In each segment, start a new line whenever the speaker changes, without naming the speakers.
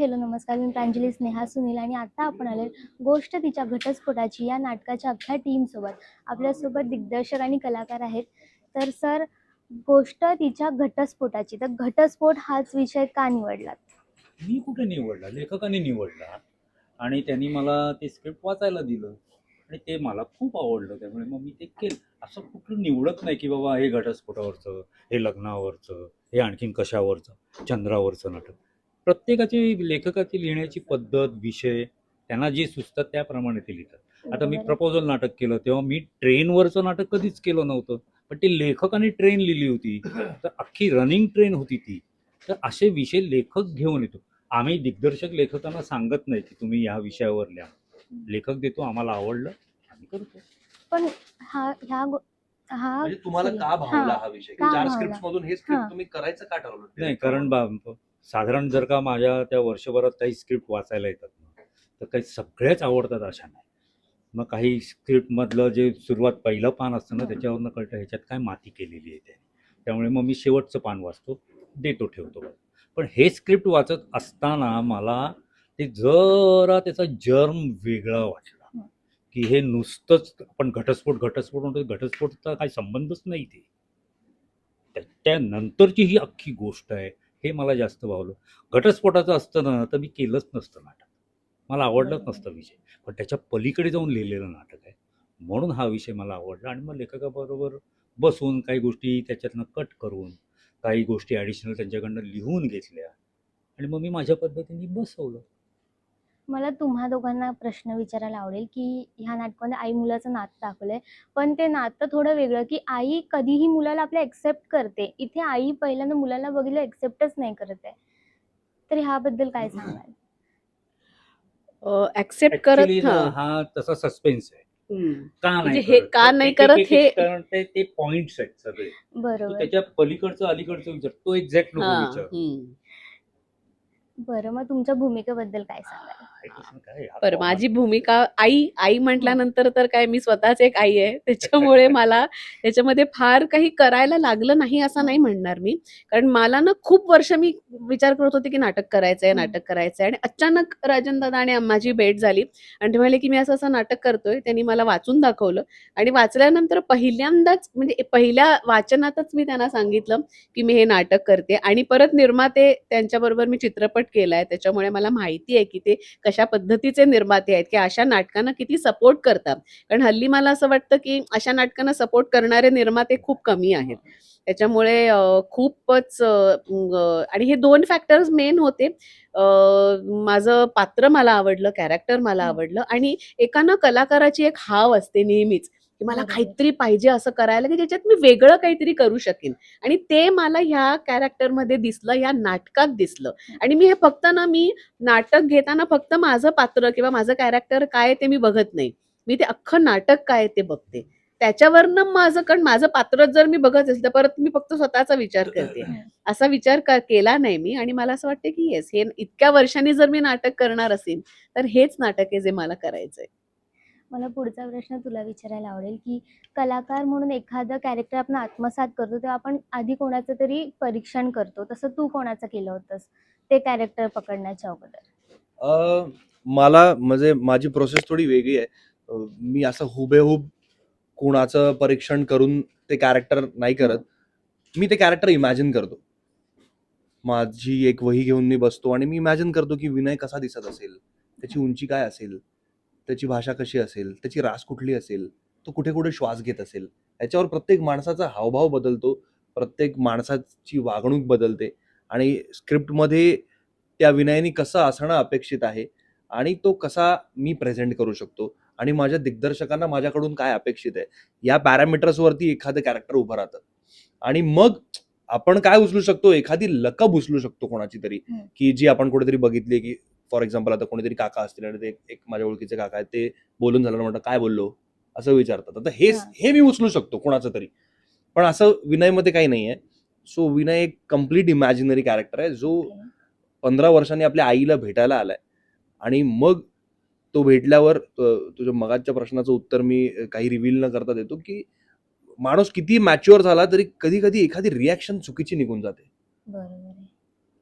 Hello नमस्कार. मी प्रांजली स्नेहा सुनील आणि आता आपण आले गोष्ट तिच्या घटस्फोटाची या नाटकाच्या अख्ख्या टीमसोबत आपल्यासोबत दिग्दर्शक आणि कलाकार आहेत. तर सर गोष्ट तिच्या घटस्फोटाची. तर घटस्फोट हाच विषय का निवडला?
मी कुठे निवडला? लेखकाने निवडला. आणि त्यांनी मला ते स्क्रिप्ट वाचायला दिलं. आणि ते मला खूप आवडलं त्यामुळे मग मी ते केलं. असं कुठलं निवडत नाही की बाबा हे घटस्फोटावरचं हे लग्नावरचं हे आणखीन कशावरचं चंद्रावरचं नाटक. प्रत्येकाची लेखकाची लिहिण्याची पद्धत विषय त्यांना जे सुचतात त्याप्रमाणे ते लिहितात आता मी. प्रपोजल नाटक केलं तेव्हा मी ट्रेनवरचं नाटक कधीच केलं नव्हतं पण ती लेखकाने ट्रेन लिहिली होती तर अख्खी रनिंग ट्रेन होती ती तर असे विषय लेखक घेऊन येतो आम्ही दिग्दर्शक लेखकांना सांगत नाही की तुम्ही या विषयावर लिहा लेखक देतो आम्हाला आवडलं आम्ही करतो
पण हा ह्या हा
म्हणजे तुम्हाला. का भावला
हा.
हा विषय चार? स्क्रिप्ट मधून हे
हा.
स्क्रिप्ट तुम्ही करायचं का ठरवलं
नाही कारण बा साधारण जर का माझ्या त्या वर्षभरात काही स्क्रिप्ट वाचायला येतात ना तर काही सगळ्याच आवडतात अशा नाही मग काही स्क्रिप्टमधलं जे सुरुवात पहिलं पान असतं ना. त्याच्यावरनं कळतं ह्याच्यात काय माती केलेली आहे त्याने. त्यामुळे मग मी शेवटचं पान वाचतो देतो ठेवतो पण हे स्क्रिप्ट वाचत असताना मला ते जरा त्याचा जर्म वेगळा वाटला.
हं.
की हे नुसतंच आपण घटस्फोट घटस्फोट म्हणतो घटस्फोटचा काही संबंधच नाही ते. त्या- त्यानंतरची ही अख्खी गोष्ट आहे. हे मला जास्त भावलं. घटस्फोटाचं असतं ना तर मी केलंच नसतं नाटक. मला आवडलंच. नसतं विषय. पण त्याच्या पलीकडे जाऊन लिहिलेलं नाटक आहे. म्हणून हा विषय मला आवडला आणि मग लेखकाबरोबर बसून काही गोष्टी त्याच्यातनं कट करून काही गोष्टी ॲडिशनल त्यांच्याकडनं लिहून घेतल्या आणि मग मी माझ्या पद्धतीने बसवलं.
मला तुम्हा दोघांना प्रश्न विचारायला आवडेल की ह्या नाटकामध्ये आई मुलाचं नातं दाखवलंय. पण ते नातं थोडं वेगळं की आई कधीही मुलाला आपल्या एक्सेप्ट करते. इथे आई पहिल्यांदा मुलाला बघितलं एक्सेप्टच नाही करत आहे. तर ह्याबद्दल काय सांगाल?
ऍक्सेप्ट करत
Actually ना,
हा.
हा तसा सस्पेन्स आहे.
हम्म.
का
म्हणजे
नाही
हे
करत?
का नाही
ते-
करत हे-
कारण ते ते पॉइंट्स आहेत सगळे. तू
बरोबर
त्याच्या पलीकडचं अलीकडचं विचार. तो एक्झॅक्ट
हा,
नको विचार.
हम्म.
बरं मग तुमच्या भूमिकेबद्दल काय सांगाल?
बरं. माझी भूमिका आई आई म्हटल्यानंतर तर काय मी स्वतःच एक आई आहे. त्याच्यामुळे मला त्याच्यामध्ये फार काही करायला लागलं नाही असं नाही म्हणणार मी. कारण मला ना खूप वर्ष मी विचार करत होते की नाटक करायचंय. नाटक करायचंय. आणि अचानक राजन दादा आणि माझी भेट झाली. आणि ते म्हणाले की मी असं असं नाटक करतोय. त्यांनी मला वाचून दाखवलं. आणि वाचल्यानंतर पहिल्यांदाच म्हणजे पहिल्या वाचनातच मी त्यांना सांगितलं की मी हे नाटक करते. आणि परत निर्माते त्यांच्याबरोबर मी चित्रपट केलाय. त्याच्यामुळे मला माहिती आहे की ते कशा पद्धतीचे निर्माते आहेत की अशा नाटकांना किती सपोर्ट करतात. कारण हल्ली मला असं वाटतं की अशा नाटकांना सपोर्ट करणारे निर्माते खूप कमी आहेत. त्याच्यामुळे खूपच आणि हे दोन फॅक्टर्स मेन होते. माझं पात्र मला आवडलं कॅरेक्टर मला. आवडलं आणि एका ना कलाकाराची एक हाव असते नेहमीच. की मला. काहीतरी पाहिजे असं करायला की ज्याच्यात मी वेगळं काहीतरी करू शकेन. आणि ते मला ह्या कॅरेक्टरमध्ये दिसलं या नाटकात दिसलं. आणि मी हे फक्त ना मी नाटक घेताना फक्त माझं पात्र किंवा माझं कॅरेक्टर काय ते मी बघत नाही. मी ते अख्खं नाटक काय ते बघते. त्याच्यावरनं माझं कारण माझं पात्र जर मी बघत असेल तर परत मी फक्त स्वतःचा विचार करते. असा विचार केला नाही मी. आणि मला असं वाटतं की येस हे इतक्या वर्षांनी जर मी नाटक करणार असेल तर हेच नाटक आहे जे मला करायचंय.
मला पुढचा प्रश्न तुला विचारायला आवडेल की कलाकार म्हणून एखादं कॅरेक्टर आपण आत्मसात करतो तेव्हा आपण आधी कोणाचं तरी परीक्षण करतो तसं तू कोणाचं केलं होतंस? ते कॅरेक्टर पकडण्याच्या अगोदर.
मला म्हणजे माझी प्रोसेस थोडी वेगळी आहे. मी असं हुबेहूब कोणाचं परीक्षण करून ते कॅरेक्टर नाही करत. मी ते कॅरेक्टर इमॅजिन करतो. माझी एक वही घेऊन मी बसतो आणि मी इमॅजिन करतो की विनय कसा दिसत असेल? त्याची उंची काय असेल? त्याची भाषा कशी असेल त्याची रास कुठली असेल तो कुठे कुठे श्वास घेत असेल याच्यावर प्रत्येक माणसाचा हावभाव बदलतो प्रत्येक माणसाची वागणूक बदलते आणि स्क्रिप्टमध्ये त्या विनयाने कसं असणं अपेक्षित आहे आणि तो कसा मी प्रेझेंट करू शकतो आणि माझ्या दिग्दर्शकांना माझ्याकडून काय अपेक्षित आहे या पॅरामीटर्सवरती एखादं कॅरेक्टर उभं राहतं आणि मग आपण काय उचलू शकतो एखादी लकब उचलू शकतो कोणाची तरी. की जी आपण कुठेतरी बघितली की फॉर एक्झाम्पल आता कोणीतरी काका असतील आणि ते एक माझ्या ओळखीचे काका आहेत ते बोलून झालं म्हणतात काय बोललो? असं विचारतात. आता हे
हा.
मी उचलू शकतो कोणाचं तरी. पण असं विनयमध्ये काही नाही आहे सो विनय एक कंप्लीट इमॅजिनरी कॅरेक्टर आहे जो पंधरा वर्षांनी आपल्या आईला भेटायला आलाय. आणि मग तो भेटल्यावर तुझ्या मगाच्या प्रश्नाचं उत्तर मी काही रिव्हील न करता देतो की माणूस किती मॅच्युअर झाला तरी कधी कधी एखादी रिॲक्शन चुकीची निघून जाते.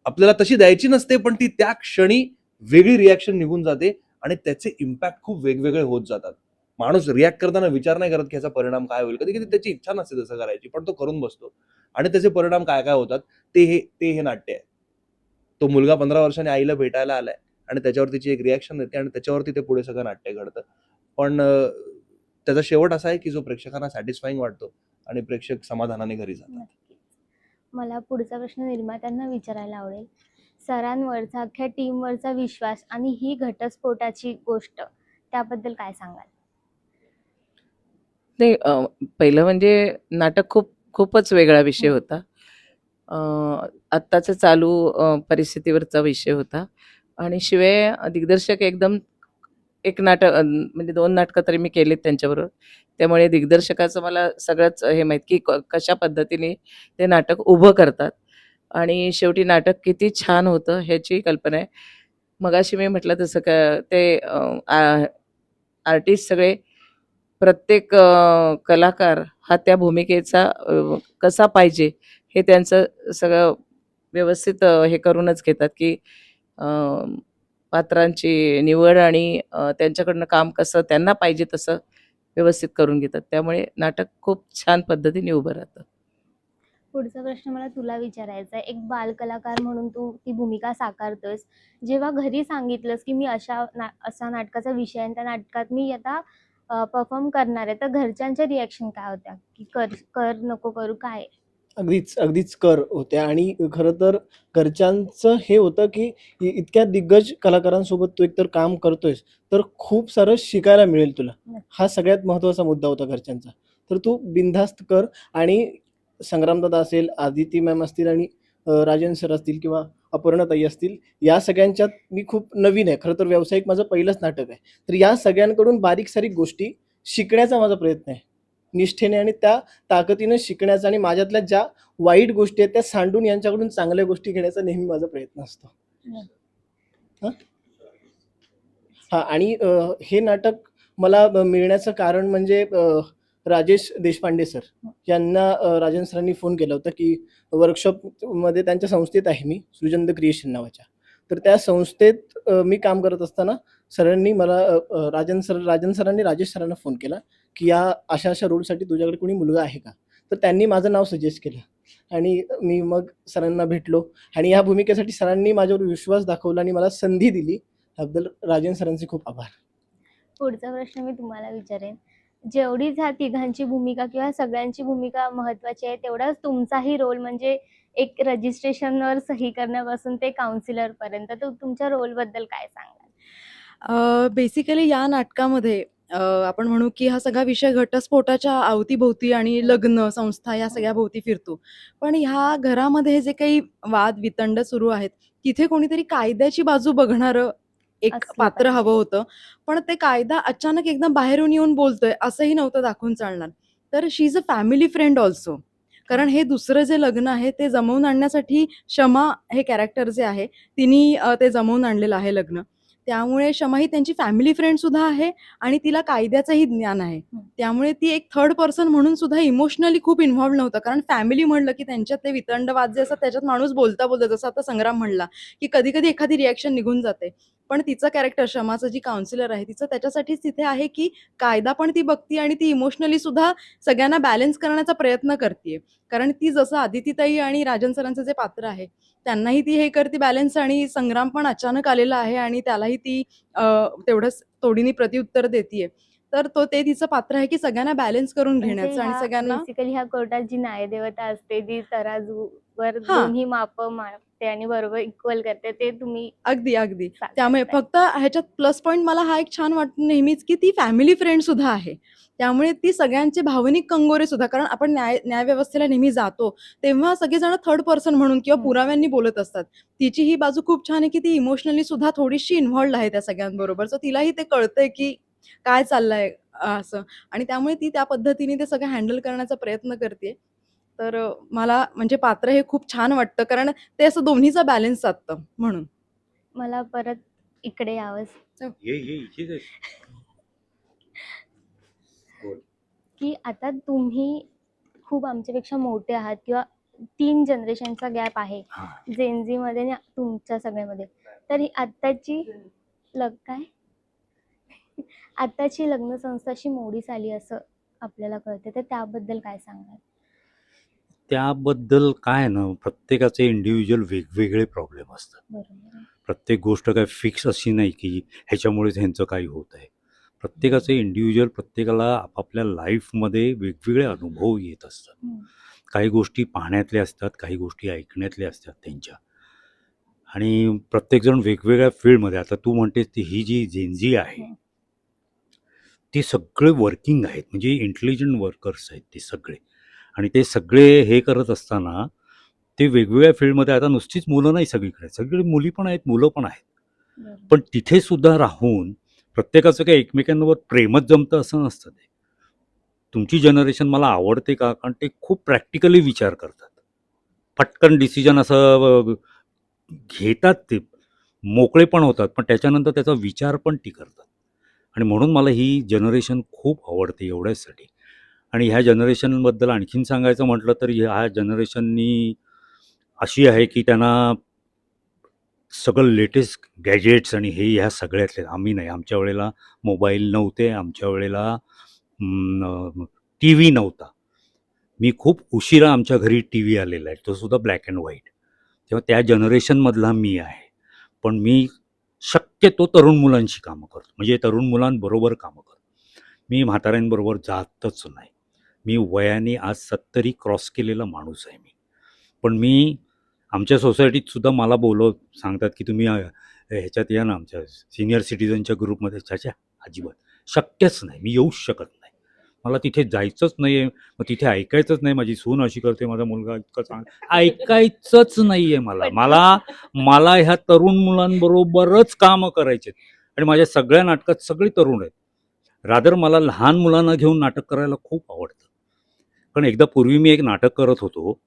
आपल्याला तशी द्यायची नसते पण ती त्या क्षणी वेगळी रिॲक्शन निघून जाते आणि त्याचे इम्पॅक्ट खूप वेगवेगळे होत जातात. माणूस रिॲक्ट करताना विचार नाही करत की याचा परिणाम काय होईल. कधी कधी त्याची इच्छा नसते तसं करायची पण तो करून बसतो. आणि त्याचे परिणाम काय काय होतात? ते हे ते हे नाट्य आहे. तो मुलगा पंधरा वर्षाने आईला भेटायला आलाय आणि त्याच्यावर तिची एक रिॲक्शन येते आणि त्याच्यावरती ते पुढे सगळं नाट्य घडतं. पण त्याचा शेवट असा आहे की जो प्रेक्षकांना सॅटिस्फाईंग वाटतो आणि प्रेक्षक समाधानाने घरी जातात.
मला पुढचा प्रश्न निर्मात्यांना विचारायला आवडेल. सरांवरचा अख्ख्या टीमवरचा विश्वास आणि ही घटस्फोटाची गोष्ट. त्याबद्दल काय सांगाल?
नाही पहिलं म्हणजे नाटक खूप खूपच वेगळा विषय. होता. अ, आत्ताच्या चालू परिस्थितीवरचा विषय होता. आणि शिवाय दिग्दर्शक एकदम एक नाटक म्हणजे दोन नाटकं तरी मी केलीत त्यांच्याबरोबर. त्यामुळे दिग्दर्शकाचं मला सगळंच हे माहीत की क- कशा पद्धतीने ते नाटक उभं करतात. आणि शेवटी नाटक किती छान होतं ह्याची कल्पना आहे. मगाशी मी म्हटलं तसं का ते आर्टिस्ट सगळे प्रत्येक कलाकार हा त्या भूमिकेचा कसा पाहिजे हे त्यांचं सगळं व्यवस्थित हे करूनच घेतात की पात्रांची निवड आणि त्यांच्याकडनं काम कसं त्यांना पाहिजे तसं व्यवस्थित करून घेतात. त्यामुळे नाटक खूप छान पद्धतीने उभं राहतं.
पुढचा प्रश्न मला तुला विचारायचा आहे. एक बालकलाकार म्हणून तू ती भूमिका साकारतोयस. जेव्हा घरी सांगितलंस की मी अशा ना असा नाटकाचा विषय आहे आणि त्या नाटकात मी आता परफॉर्म करणार आहे तर घरच्यांच्या रिॲक्शन काय होत्या? की कर कर नको करू काय?
अगदीच अगदीच कर होत्या. आणि खरं तर घरच्यांचं हे होतं की इतक्या दिग्गज कलाकारांसोबत तू एकतर काम करतोयस तर खूप सारं शिकायला मिळेल तुला. हा सगळ्यात महत्त्वाचा मुद्दा होता घरच्यांचा. तर तू बिनधास्त कर आणि संग्रामदादा असेल आदिती मॅम असतील आणि राजन सर असतील किंवा अपर्णाताई असतील या सगळ्यांच्यात मी खूप नवीन आहे. खरं तर व्यावसायिक माझं पहिलंच नाटक आहे. तर या सगळ्यांकडून बारीक सारीक गोष्टी शिकण्याचा माझा प्रयत्न आहे. निष्ठेने आणि त्या ताकदीनं शिकण्याचा आणि माझ्यातल्या ज्या वाईट गोष्टी आहेत त्या सांडून यांच्याकडून चांगल्या गोष्टी घेण्याचा नेहमी माझा प्रयत्न असतो.
हं.
आणि हे नाटक मला मिळण्याचं कारण म्हणजे राजेश देशपांडे सर यांना अ, राजन सरांनी फोन केला होता की वर्कशॉपमध्ये त्यांच्या संस्थेत आहे मी सृजन द क्रिएशन नावाच्या. तर त्या संस्थेत मी काम करत असताना सरांनी मला राजन सर राजन सरांनी राजेश सरांना फोन केला की या अशा अशा रोलसाठी तुझ्याकडे कोणी मुलगा आहे का? तर त्यांनी माझं नाव सजेस्ट केलं. आणि मी मग सरांना भेटलो आणि या भूमिकेसाठी सरांनी माझ्यावर विश्वास दाखवला आणि मला संधी दिली. त्याबद्दल राजन सरांचे खूप आभार.
पुढचा प्रश्न मी तुम्हाला विचारेन. जेवढीच ह्या तिघांची भूमिका किंवा सगळ्यांची भूमिका महत्वाची आहे तेवढाच तुमचाही रोल म्हणजे एक रजिस्ट्रेशनवर सही करण्यापासून ते काउन्सिलर पर्यंत. तर तुमच्या रोलबद्दल काय सांगाल?
बेसिकली या नाटकामध्ये आपण म्हणू की हा सगळा विषय घटस्फोटाच्या अवतीभोवती आणि लग्न संस्था या सगळ्या भोवती फिरतो. पण ह्या घरामध्ये जे काही वाद वितंड सुरू आहेत तिथे कोणीतरी कायद्याची बाजू बघणारं एक पात्र. हवं होतं. पण ते कायदा अचानक एकदम बाहेरून येऊन बोलतोय असंही नव्हतं दाखवून चालणार. तर she is a family friend also कारण हे दुसरं जे लग्न आहे ते जमवून आणण्यासाठी शमा हे कॅरेक्टर जे आहे तिने ते जमवून आणलेलं आहे लग्न. त्यामुळे शमा ही त्यांची फॅमिली फ्रेंड सुद्धा आहे आणि तिला कायद्याचंही ज्ञान आहे. त्यामुळे ती एक थर्ड पर्सन म्हणून सुद्धा इमोशनली खूप इन्व्हॉल्व नव्हतं. कारण फॅमिली म्हणलं की त्यांच्यातले वितंडवाद जे असतात त्याच्यात माणूस बोलता बोलता जसं आता संग्राम म्हणला की कधी कधी एखादी रिॲक्शन निघून जाते. पण तिचं कॅरेक्टर शमाचं जी काउन्सिलर आहे तिचं त्याच्यासाठीच तिथे आहे की कायदा पण ती बघती आणि ती इमोशनली सुद्धा सगळ्यांना बॅलन्स करण्याचा प्रयत्न करते कारण ती जसं आदितीताई आणि राजन सरांचं जे पात्र आहे त्यांनाही ती हे करते बॅलन्स आणि संग्राम पण अचानक आलेला आहे आणि त्यालाही ती तेवढंच तोडीने प्रत्युत्तर देते तर तो ते तिचं पात्र आहे की सगळ्यांना बॅलन्स करून घेण्याचं आणि सगळ्यांना
बेसिकली ह्या कोर्टात जी न्यायदेवता असते जी तराजूवर
हा.
दोन्ही माप मापते आणि बरोबर इक्वल करते ते तुम्ही
अगदी अगदी. त्यामुळे फक्त ह्याच्यात प्लस पॉईंट मला हा एक छान वाटतो नेहमीच की ती फॅमिली फ्रेंड सुद्धा आहे त्यामुळे ती सगळ्यांचे भावनिक कंगोरे सुद्धा कारण आपण न्याय न्यायव्यवस्थेला नेहमी जातो तेव्हा सगळेजण थर्ड पर्सन म्हणून किंवा
हम्म.
पुराव्यांनी बोलत असतात तिची ही बाजू खूप छान आहे की ती इमोशनली सुद्धा थोडीशी इन्व्हॉल्ड आहे त्या सगळ्यांबरोबर सो तिलाही ते कळतंय की काय चाललंय असं. आणि त्यामुळे ती त्या पद्धतीने ते सगळं हँडल करण्याचा प्रयत्न करते तर मला म्हणजे पात्र हे खूप छान वाटतं कारण ते असं दोन्हीचा बॅलन्स साधतं म्हणून.
मला परत इकडे यावंच
ये ये इथेच आहे. बोल.
की आता तुम्ही खूप आमच्यापेक्षा मोठे आहात किंवा तीन जनरेशनचा गॅप आहे. जेनझी मध्ये आणि तुमच्या सगळ्यामध्ये. तर ही आत्ताची लग काय? आत्ताची लग्न संस्था अशी मोडीस आली असं आपल्याला कळते तर त्याबद्दल काय सांगाल?
त्याबद्दल काय ना प्रत्येकाचे इंडिव्हिज्युअल वेगवेगळे प्रॉब्लेम असतात. प्रत्येक गोष्ट काय फिक्स अशी नाही की ह्याच्यामुळेच ह्यांचं काही होत आहे. प्रत्येकाचे इंडिव्हिज्युअल प्रत्येकाला आपापल्या लाईफमध्ये वेगवेगळे अनुभव येत असतात. काही गोष्टी पाहण्यातल्या असतात काही गोष्टी ऐकण्यातल्या असतात त्यांच्या. आणि प्रत्येकजण वेगवेगळ्या फील्डमध्ये आता तू म्हणतेस ती ही जी जेनजी आहे. ते सगळे वर्किंग आहेत. म्हणजे इंटेलिजंट वर्कर्स आहेत ते सगळे. आणि ते सगळे हे करत असताना ते वेगवेगळ्या फील्डमध्ये आता नुसतीच मुलं नाही सगळीकडे. सगळी मुली पण आहेत मुलं पण आहेत. पण तिथे सुद्धा राहून प्रत्येकाचं काही एकमेकांवर प्रेमच जमतं असं नसतं ते. तुमची जनरेशन मला आवडते का? कारण ते खूप प्रॅक्टिकली विचार करतात. पटकन डिसिजन असं घेतात ते. मोकळे पण होतात पण त्याच्यानंतर त्याचा विचार पण ती करतात. आणि म्हणून मला ही जनरेशन खूप आवडते एवढ्याचसाठी आणि ह्या जनरेशनबद्दल आणखीन सांगायचं म्हटलं तर ह्या जनरेशननी अशी आहे की त्यांना सगळं लेटेस्ट गॅजेट्स आणि हे ह्या सगळ्यातले आम्ही नाही. आमच्या वेळेला मोबाईल नव्हते आमच्या वेळेला टी व्ही नव्हता. मी खूप उशिरा आमच्या घरी टी व्ही आलेला आहे. तो सुद्धा ब्लॅक अँड व्हाईट तेव्हा त्या जनरेशनमधला मी आहे. पण मी शक्यतो तरुण मुलांशी कामं करतो. म्हणजे तरुण मुलांबरोबर कामं करतो. मी म्हाताऱ्यांबरोबर जातच नाही. मी वयाने आज सत्तरी क्रॉस केलेला माणूस आहे मी. पण मी आमच्या सोसायटीत सुद्धा मला बोलव सांगतात की तुम्ही ह्याच्यात या ना आमच्या सिनियर सिटीजनच्या ग्रुपमध्ये चाचा अजिबात. शक्यच नाही. मी येऊच शकत नाही. मला तिथे जायचंच नाही आहे मग तिथे ऐकायचंच नाही. माझी सून अशी करते. माझा मुलगा इतकं चांग ऐकायचंच नाही आहे मला मला मला ह्या तरुण मुलांबरोबरच कामं करायचे आणि माझ्या सगळ्या नाटकात सगळे तरुण आहेत. रादर मला लहान मुलांना घेऊन नाटक करायला खूप आवडतं. पण एकदा पूर्वी मी एक नाटक करत होतो.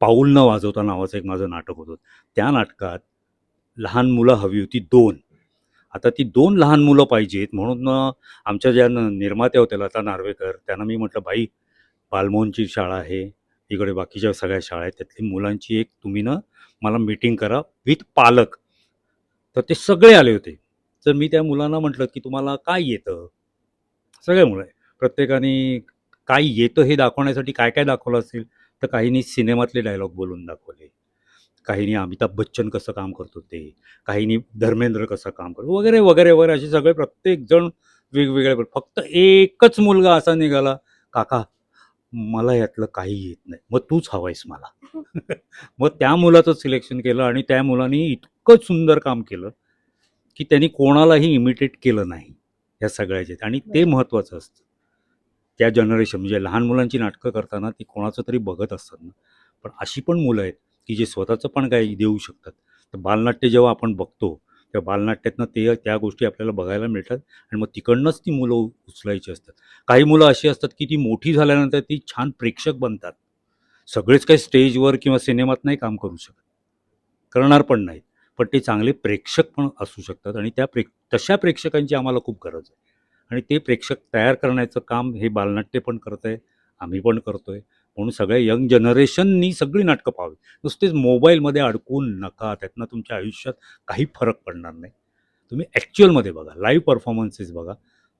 पाऊल न वाजवता नावाचं एक माझं नाटक होतं. त्या नाटकात लहान मुलं हवी होती दोन. आता ती दोन लहान मुलं पाहिजेत म्हणून आमच्या ज्या न- निर्मात्या होत्या लता नार्वेकर त्यांना मी म्हटलं बाई बालमोहनची शाळा आहे इकडे बाकीच्या सगळ्या शाळा आहेत त्यातली मुलांची एक तुम्ही ना मला मीटिंग करा विथ पालक. तर ते सगळे आले होते. तर मी त्या मुलांना म्हटलं की तुम्हाला काय येतं? सगळे मुलं. आहे प्रत्येकाने काय येतं हे दाखवण्यासाठी काय काय दाखवलं असेल तर काहींनी सिनेमातले डायलॉग बोलून दाखवले. काहींनी अमिताभ बच्चन कसं काम करतो ते काहींनी धर्मेंद्र कसं काम करतो वगैरे वगैरे वगैरे असे सगळे प्रत्येक जण वेगवेगळे फक्त एकच मुलगा असा निघाला काका मला यातलं काही येत नाही मग तूच हवायस मला. मग त्या मुलाचं सिलेक्शन केलं आणि त्या मुलाने इतकं सुंदर काम केलं की त्यांनी कोणालाही इमिटेट केलं नाही या सगळ्याचे. आणि ते महत्त्वाचं असतं. त्या जनरेशन म्हणजे लहान मुलांची नाटकं करताना ती कोणाचं तरी बघत असतात ना पण अशी पण मुलं आहेत की जे स्वतःचं पण काही देऊ शकतात. तर बालनाट्य जेव्हा आपण बघतो त्या बालनाट्यातनं ते त्या गोष्टी आपल्याला बघायला मिळतात आणि मग तिकडनंच ती मुलं उचलायची असतात. काही मुलं अशी असतात की ती मोठी झाल्यानंतर ती छान प्रेक्षक बनतात. सगळेच काही स्टेजवर किंवा सिनेमात नाही काम करू शकत. करणार पण नाहीत. पण ते चांगले प्रेक्षक पण असू शकतात आणि त्या प्रेक तशा प्रेक्षकांची आम्हाला खूप गरज आहे. आणि ते प्रेक्षक तयार करण्याचं काम हे बालनाट्य पण करत आहे आम्ही पण करतो आहे म्हणून सगळ्या यंग जनरेशननी सगळी नाटकं पाहावी. नुसतेच मोबाईलमध्ये अडकून नका त्यातनं तुमच्या आयुष्यात काही फरक पडणार नाही. तुम्ही ॲक्च्युअलमध्ये बघा लाईव्ह परफॉर्मन्सेस बघा.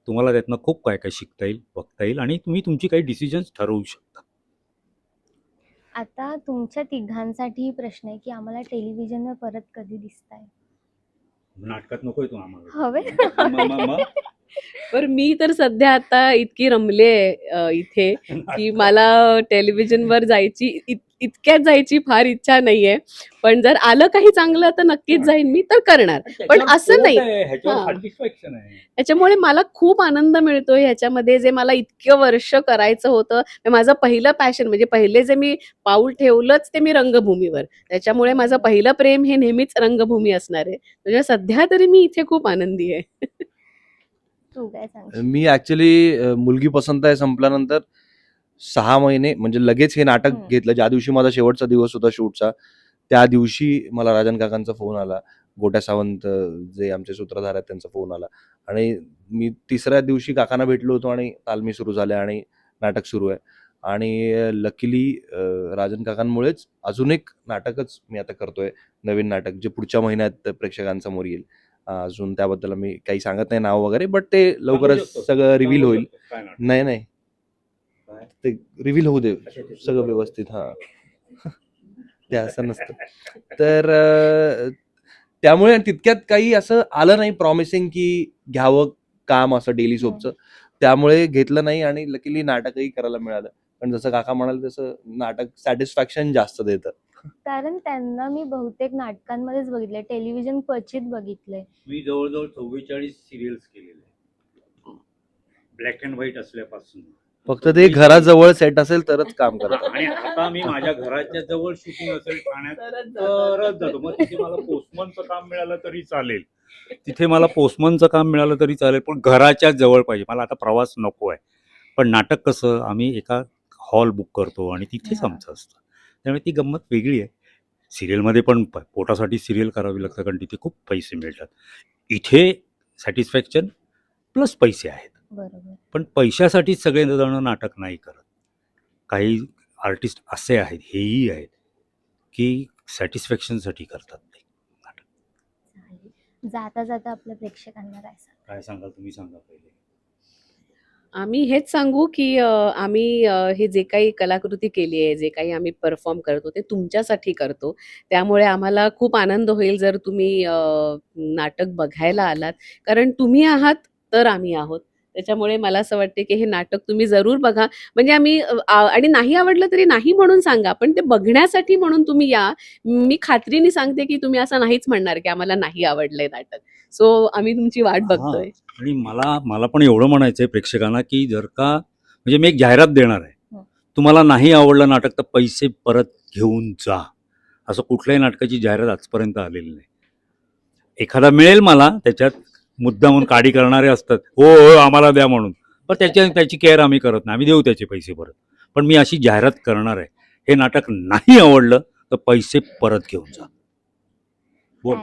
तुम्हाला त्यातनं खूप काय काय शिकता येईल बघता येईल आणि तुम्ही तुमची काही डिसिजन्स ठरवू शकता.
आता तुमच्या तिघांसाठी प्रश्न आहे की आम्हाला टेलिव्हिजनवर परत कधी दिसताय?
नाटकात नकोय तू आम्हाला.
हवे.
पर मी तर सध्या आता इतकी रमले इथे की मला टेलिव्हिजनवर जायची इत- इतक्यात जायची फार इच्छा नाहीये. पण जर आलं काही चांगलं तर नक्कीच जाईन मी तर करणार. पण असं नाही. त्याच्यामुळे मला खूप आनंद मिळतो ह्याच्यामध्ये जे मला इतकं वर्ष करायचं होतं. माझं पहिलं पॅशन म्हणजे पहिले जे मी पाऊल ठेवलंच ते मी रंगभूमीवर. त्याच्यामुळे माझं पहिलं प्रेम हे नेहमीच रंगभूमी असणार आहे. म्हणजे सध्या तरी मी इथे खूप आनंदी आहे.
तू काय सांगशील?
मी ऍक्च्युली मुलगी पसंत आहे संपल्यानंतर सहा महिने म्हणजे लगेच हे नाटक
हम्म.
घेतलं. ज्या दिवशी माझा शेवटचा दिवस होता शूटचा त्या दिवशी मला राजन काकांचा फोन आला. गोट्या सावंत अं, जे आमचे सूत्रधार आहेत त्यांचा फोन आला. आणि मी तिसऱ्या दिवशी काकांना भेटलो होतो आणि तालमी सुरू झाल्या आणि नाटक सुरू आहे. आणि लकीली राजन काकांमुळेच अजून एक नाटकच मी आता करतोय. नवीन नाटक जे पुढच्या महिन्यात प्रेक्षकांसमोर येईल. अजून त्याबद्दल मी काही सांगत नाही नाव वगैरे बट ते लवकरच. सगळं रिव्हील होईल? नाही नाही? ते रिव्हील होऊ दे. सगळं व्यवस्थित हा. ते असं नसतं. तर त्यामुळे तितक्यात काही असं आलं नाही प्रॉमिसिंग की घ्यावं काम असं डेली सोपचं त्यामुळे घेतलं नाही आणि लकीली नाटकही करायला मिळालं. पण जसं काका म्हणाले तसं नाटक सॅटिस्फॅक्शन जास्त देतं.
कारण त्यांना मी बहुतेक नाटकांमध्येच बघितलंय. टेलिव्हिजन क्वचित बघितलंय.
मी जवळजवळ चव्वेचाळीस सिरियल्स केलेले. ब्लॅक अँड व्हाईट असल्यापासून.
फक्त ते घराजवळ सेट असेल तरच काम करत
आणि आता मी माझ्या घराच्या जवळ शूटिंग असेल ठाण्यात तरच जातो. मग तिथे मला पोस्टमनचं काम मिळालं तरी चालेल. तिथे मला पोस्टमनचं काम मिळालं तरी चालेल पण घराच्या जवळ पाहिजे. मला आता प्रवास नको आहे पण नाटक कसं आम्ही एका हॉल बुक करतो आणि तिथेच. आमचं असतं. त्यामुळे ती गंमत वेगळी आहे. सिरियलमध्ये पण प- पोटासाठी सिरियल करावी लागतं कारण तिथे खूप पैसे मिळतात. इथे सॅटिस्फॅक्शन प्लस पैसे आहेत.
बरोबर.
पण पैशासाठीच सगळे जण नाटक नाही करत. काही आर्टिस्ट असे आहेत हेही आहेत की सॅटिस्फॅक्शनसाठी करतात ते नाटक.
जाता जाता आपल्या प्रेक्षकांना काय सांग
काय सांगाल? तुम्ही सांगा पहिले.
आम्ही हेच सांगू की आम्ही हे जे काही कलाकृती केली आहे जे काही आम्ही परफॉर्म करतो ते तुमच्यासाठी करतो. त्यामुळे आम्हाला खूप आनंद होईल जर तुम्ही नाटक बघायला आलात. कारण तुम्ही आहात तर आम्ही आहोत. त्याच्यामुळे मला असं वाटते की हे नाटक तुम्ही जरूर बघा. म्हणजे आम्ही आणि नाही आवडलं तरी नाही म्हणून सांगा पण ते बघण्यासाठी म्हणून तुम्ही या. मी खात्रीने सांगते की तुम्ही असं नाहीच म्हणणार की आम्हाला नाही आवडलंय नाटक. सो आम्ही तुमची वाट बघतोय.
आणि मला मला पण एवढं म्हणायचं आहे प्रेक्षकांना की जर का म्हणजे मी एक जाहिरात देणार आहे.
हं.
तुम्हाला नाही आवडलं नाटक तर पैसे परत घेऊन जा. असं कुठल्याही नाटकाची जाहिरात आजपर्यंत आलेली नाही. एखादा मिळेल मला त्याच्यात मुद्दामून काडी करणारे असतात. हो हो आम्हाला द्या म्हणून. पण त्याच्या त्याची केअर आम्ही करत नाही. आम्ही देऊ त्याचे पैसे परत. पण मी अशी जाहिरात करणार आहे. हे नाटक नाही आवडलं तर पैसे परत घेऊन जा. बोल.